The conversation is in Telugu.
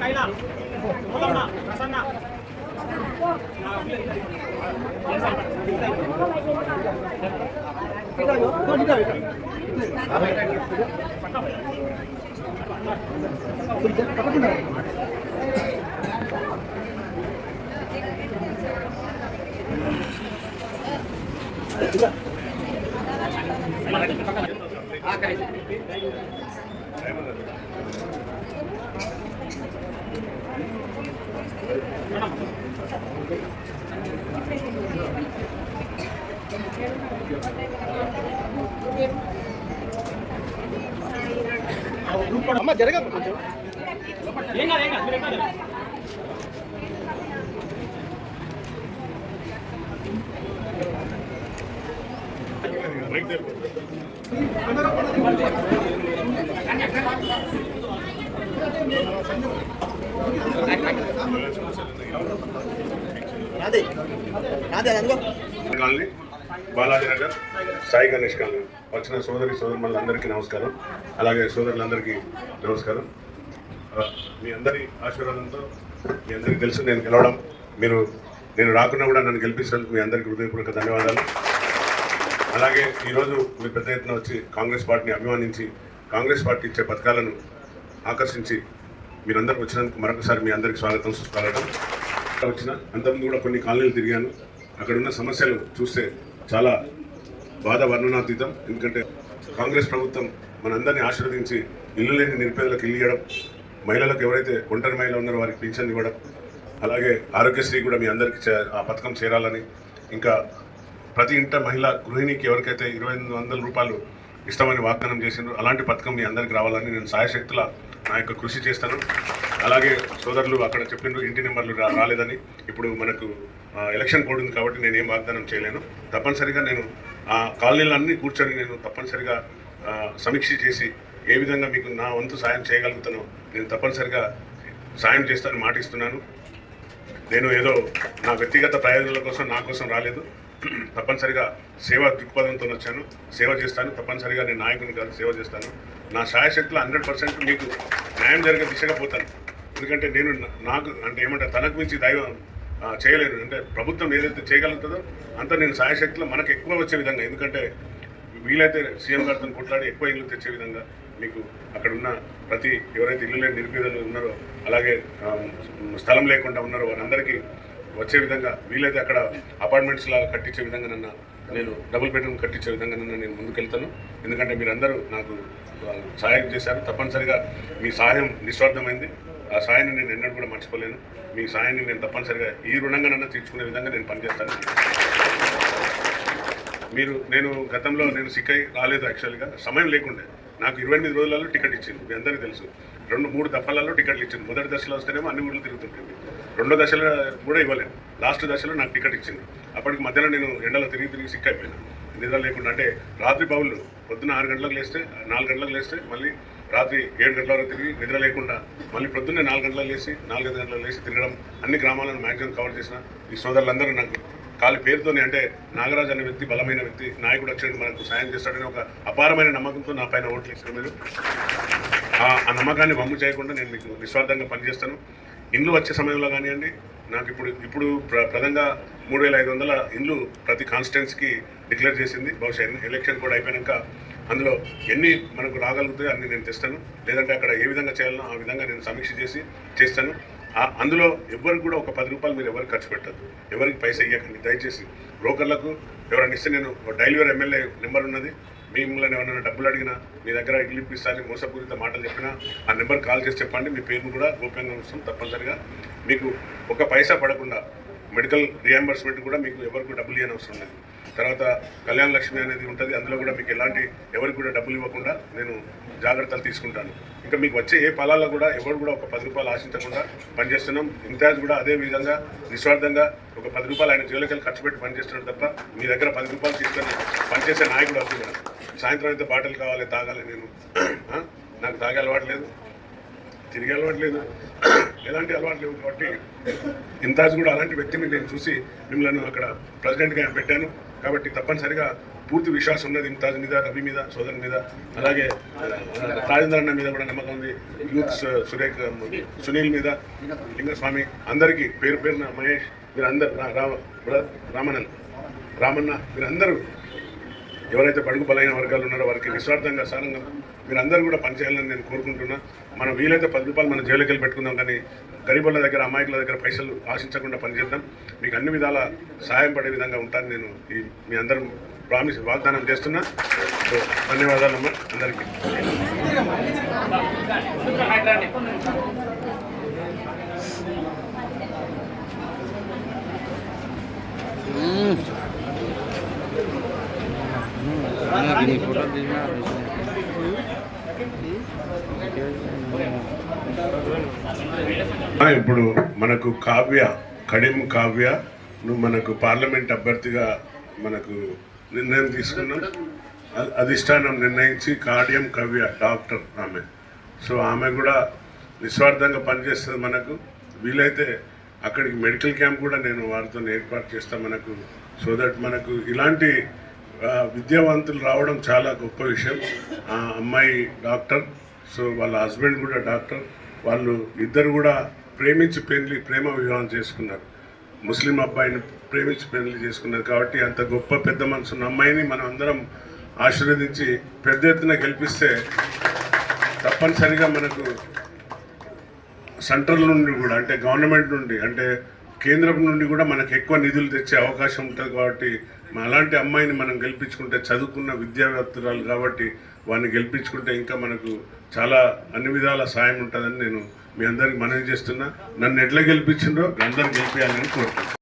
కైలా ప్రసన్న మేడం అమ్మ జరగదు కొంచెం. ఏం కాదు ఏం కాదు మీరు ఎక్కడ? అదే అదే అందుకో కాలనీ. బాలాజీ నగర్ సాయి గణేష్ కాలనీ. వచ్చిన సోదరి సోదరులందరికీ నమస్కారం. అలాగే సోదరులందరికీ నమస్కారం. మీ అందరి ఆశీర్వాదంతో మీ అందరికీ తెలుసు నేను గెలవడం. మీరు నేను రాకున్నా కూడా నన్ను గెలిపించినందుకు మీ అందరికీ హృదయపూర్వక ధన్యవాదాలు. అలాగే ఈరోజు మీరు పెద్ద ఎత్తున వచ్చి కాంగ్రెస్ పార్టీని అభిమానించి కాంగ్రెస్ పార్టీ ఇచ్చే పథకాలను ఆకర్షించి మీరందరూ వచ్చినందుకు మరొకసారి మీ అందరికీ స్వాగతం సుస్వాగతం. వచ్చిన అంతకుముందు కూడా కొన్ని కాలనీలు తిరిగాను. అక్కడ ఉన్న సమస్యలు చూస్తే చాలా బాధ వర్ణనాతీతం. ఎందుకంటే కాంగ్రెస్ ప్రభుత్వం మనందరినీ ఆశీర్వదించి ఇల్లు లేని నిరుపేదలకు ఇల్లు ఇవ్వడం మహిళలకు ఎవరైతే ఒంటరి మహిళ ఉన్నారో వారికి పింఛన్ ఇవ్వడం అలాగే ఆరోగ్యశ్రీ కూడా మీ అందరికీ చే- ఆ పథకం చేరాలని ఇంకా ప్రతి ఇంట మహిళ గృహిణికి ఎవరికైతే ఇరవై ఎనిమిది వందల రూపాయలు ఇష్టమని వాగ్దానం చేసిండ్రు అలాంటి పథకం మీ అందరికి రావాలని నేను సాయశక్తుల నా యొక్క కృషి చేస్తాను. అలాగే సోదరులు అక్కడ చెప్పిండ్రు ఇంటి నెంబర్లు రాలేదని ఇప్పుడు మనకు ఎలక్షన్ కోడ్ ఉంది కాబట్టి నేను ఏం వాగ్దానం చేయలేను. తప్పనిసరిగా నేను ఆ కాలనీలన్నీ కూర్చొని నేను తప్పనిసరిగా సమీక్ష చేసి ఏ విధంగా మీకు నా వంతు సాయం చేయగలుగుతానో నేను తప్పనిసరిగా సాయం చేస్తానని మాటిస్తున్నాను. నేను ఏదో నా వ్యక్తిగత ప్రయోజనాల కోసం నా కోసం రాలేదు. తప్పనిసరిగా సేవ దృక్పథంతో వచ్చాను. సేవ చేస్తాను. తప్పనిసరిగా నేను నాయకుని కాదు సేవ చేస్తాను. నా శాయశక్తిలో హండ్రెడ్ పర్సెంట్ మీకు న్యాయం జరిగే దిశగా పోతాను. ఎందుకంటే నేను నాకు అంటే ఏమంటే తనకు మించి దైవం చేయలేను. అంటే ప్రభుత్వం ఏదైతే చేయగలుగుతుందో అంత నేను సాయశక్తిలో మనకు ఎక్కువ వచ్చే విధంగా. ఎందుకంటే వీలైతే సీఎం గారితో కొట్లాడి ఎక్కువ ఇల్లు తెచ్చే విధంగా మీకు అక్కడ ఉన్న ప్రతి ఎవరైతే ఇల్లు లేని నిరుపేదలు ఉన్నారో అలాగే స్థలం లేకుండా ఉన్నారో వారందరికీ వచ్చే విధంగా వీలైతే అక్కడ అపార్ట్మెంట్స్ లాగా కట్టించే విధంగా నన్ను నేను డబుల్ బెడ్రూమ్ కట్టించే విధంగా నన్ను నేను ముందుకెళ్తాను. ఎందుకంటే మీరందరూ నాకు సహాయం చేశారు. తప్పనిసరిగా మీ సహాయం నిస్వార్థమైంది. ఆ సాయాన్ని నేను ఎన్నడూ కూడా మర్చిపోలేను. మీ సాయాన్ని నేను తప్పనిసరిగా ఈ రుణంగా నన్ను తీర్చుకునే విధంగా నేను పనిచేస్తాను. మీరు నేను గతంలో నేను సిక్ అయి రాలేదు యాక్చువల్గా సమయం లేకుండే. నాకు ఇరవై ఎనిమిది రోజులలో టికెట్ ఇచ్చింది. మీ అందరికీ తెలుసు. రెండు మూడు దఫాలలో టికెట్లు ఇచ్చింది. మొదటి దశలో వస్తేనేమో అన్ని ఊళ్ళు తిరుగుతుంటుంది రెండో దశలో కూడా ఇవ్వలేదు లాస్ట్ దశలో నాకు టికెట్ ఇచ్చింది. అప్పటికి మధ్యలో నేను ఎండలో తిరిగి తిరిగి సిక్ అయిపోయినా. నిద్ర లేకుండా అంటే రాత్రి బావులు పొద్దున్న ఆరు గంటలకు లేస్తే నాలుగు గంటలకు లేస్తే మళ్ళీ రాత్రి ఏడు గంటల వరకు తిరిగి నిద్ర లేకుండా మళ్ళీ ప్రొద్దున్నే నాలుగు గంటల లేచి నాలుగైదు గంటల లేచి తిరగడం అన్ని గ్రామాలను మ్యాక్సిమం కవర్ చేసిన ఈ సోదరులందరూ నాకు కాలి పేరుతోనే అంటే నాగరాజు అనే వ్యక్తి బలమైన వ్యక్తి నాయకుడు వచ్చాడు మనకు సాయం చేస్తాడని ఒక అపారమైన నమ్మకంతో నా పైన ఓట్లు ఇచ్చిన మీరు. ఆ- నమ్మకాన్ని వమ్ము చేయకుండా నేను మీకు నిస్వార్థంగా పనిచేస్తాను. ఇండ్లు వచ్చే సమయంలో కానివ్వండి నాకు ఇప్పుడు ఇప్పుడు ప్ర- ప్రధానంగా మూడు వేల ఐదు వందల ఇండ్లు ప్రతి కాన్స్టిట్యున్సీకి డిక్లేర్ చేసింది. బహుశా ఎలక్షన్ కూడా అయిపోయాక అందులో ఎన్ని మనకు రాగలుగుతాయో అన్ని నేను తెస్తాను. లేదంటే అక్కడ ఏ విధంగా చేయాలనో ఆ విధంగా నేను సమీక్ష చేసి చేస్తాను. అందులో ఎవరికి కూడా ఒక పది రూపాయలు మీరు ఎవరికి ఖర్చు పెట్టద్దు. ఎవరికి పైసా ఇవ్వకండి దయచేసి బ్రోకర్లకు ఎవరైనా ఇస్తే నేను డైలీవర్ ఎమ్మెల్యే నెంబర్ ఉన్నది. మిమ్మల్ని ఎవరైనా డబ్బులు అడిగినా మీ దగ్గర ఇల్లు మోసపూరిత మాటలు చెప్పినా ఆ నెంబర్ కాల్ చేసి చెప్పండి. మీ పేరును కూడా గోప్యంగా ఉంచుతాం తప్పనిసరిగా. మీకు ఒక పైసా పడకుండా మెడికల్ రియంబర్స్మెంట్ కూడా మీకు ఎవరికి డబ్బులు ఇవ్వని అవసరం లేదు. తర్వాత కళ్యాణ లక్ష్మి అనేది ఉంటుంది. అందులో కూడా మీకు ఎలాంటి ఎవరికి కూడా డబ్బులు ఇవ్వకుండా నేను జాగ్రత్తలు తీసుకుంటాను. ఇంకా మీకు వచ్చే ఏ ఫలాల్లో కూడా ఎవరు కూడా ఒక పది రూపాయలు ఆశించకుండా పనిచేస్తున్నాం. ఇంతియాజ్ కూడా అదే విధంగా నిస్వార్థంగా ఒక పది రూపాయలు ఆయన జోలికలు ఖర్చు పెట్టి పనిచేస్తున్నాడు తప్ప మీ దగ్గర పది రూపాయలు తీసుకొని పనిచేసే నాయకుడు అవుతున్నాడు సాయంత్రం అయితే బాటలు కావాలి తాగాలి నేను. నాకు తాగే అలవాటు లేదు. తిరిగే అలవాటు లేదు. ఎలాంటి అలవాటు లేవు కాబట్టి ఇంతాజ్ కూడా అలాంటి వ్యక్తిని నేను చూసి మిమ్మల్ని అక్కడ ప్రెసిడెంట్గా పెట్టాను కాబట్టి తప్పనిసరిగా పూర్తి విశ్వాసం ఉన్నది ఇంతాజ్ మీద రవి మీద సోదరు మీద అలాగే రాజేంద్రన్న రాజేంద్ర అన్న మీద కూడా నమ్మకం ఉంది యూత్ సు- సురేఖ్ సునీల్ మీద లింగస్వామి అందరికీ పేరు పేరున మహేష్ మీరందరు రా- రామ బ్ర- రామనన్ రామన్న మీరందరూ ఎవరైతే బడుగు బలైన వర్గాలు ఉన్నారో వారికి నిస్వార్థంగా సారంగా మీరందరూ కూడా పనిచేయాలని నేను కోరుకుంటున్నా. మనం వీలైతే పది రూపాయలు మనం జైలుకి వెళ్ళి పెట్టుకుందాం కానీ గరీబుల దగ్గర అమాయకుల దగ్గర పైసలు ఆశించకుండా పనిచేద్దాం. మీకు అన్ని విధాల సహాయం పడే విధంగా ఉంటాను నేను ఈ మీ అందరం ప్రామిస్ వాగ్దానం చేస్తున్నా. ధన్యవాదాలు ధన్యవాదాలమ్మా. అందరికీ. నీ ఫోటో తీసినా ఇప్పుడు మనకు కావ్య కడిం కావ్య నువ్వు మనకు పార్లమెంట్ అభ్యర్థిగా మనకు నిర్ణయం తీసుకున్నాం అధిష్టానం నిర్ణయించి కాడ్యం కవ్య డాక్టర్ ఆమె. సో ఆమె కూడా నిస్వార్థంగా పనిచేస్తుంది మనకు. వీలైతే అక్కడికి మెడికల్ క్యాంప్ కూడా నేను వారితో ఏర్పాటు చేస్తాను మనకు సో దట్ మనకు ఇలాంటి విద్యావంతులు రావడం చాలా గొప్ప విషయం. ఆ అమ్మాయి డాక్టర్ సో వాళ్ళ హస్బెండ్ కూడా డాక్టర్. వాళ్ళు ఇద్దరు కూడా ప్రేమించి పెళ్ళి ప్రేమ వివాహం చేసుకున్నారు. ముస్లిం అబ్బాయిని ప్రేమించి పెళ్ళి చేసుకున్నారు కాబట్టి అంత గొప్ప పెద్ద మనసు ఉన్న అమ్మాయిని మనం అందరం ఆశీర్వదించి పెద్ద ఎత్తున గెలిపిస్తే తప్పనిసరిగా మనకు సెంట్రల్ నుండి కూడా అంటే గవర్నమెంట్ నుండి అంటే కేంద్రం నుండి కూడా మనకు ఎక్కువ నిధులు తెచ్చే అవకాశం ఉంటుంది కాబట్టి అలాంటి అమ్మాయిని మనం గెలిపించుకుంటే చదువుకున్న విద్యావేత్తరాలు కాబట్టి వాడిని గెలిపించుకుంటే ఇంకా మనకు చాలా అన్ని విధాల సాయం ఉంటుందని నేను మీ అందరికి మనవి చేస్తున్నా. నన్ను ఎట్లా గెలిపించిందో అందరూ గెలిపించాలని కోరుతున్నాను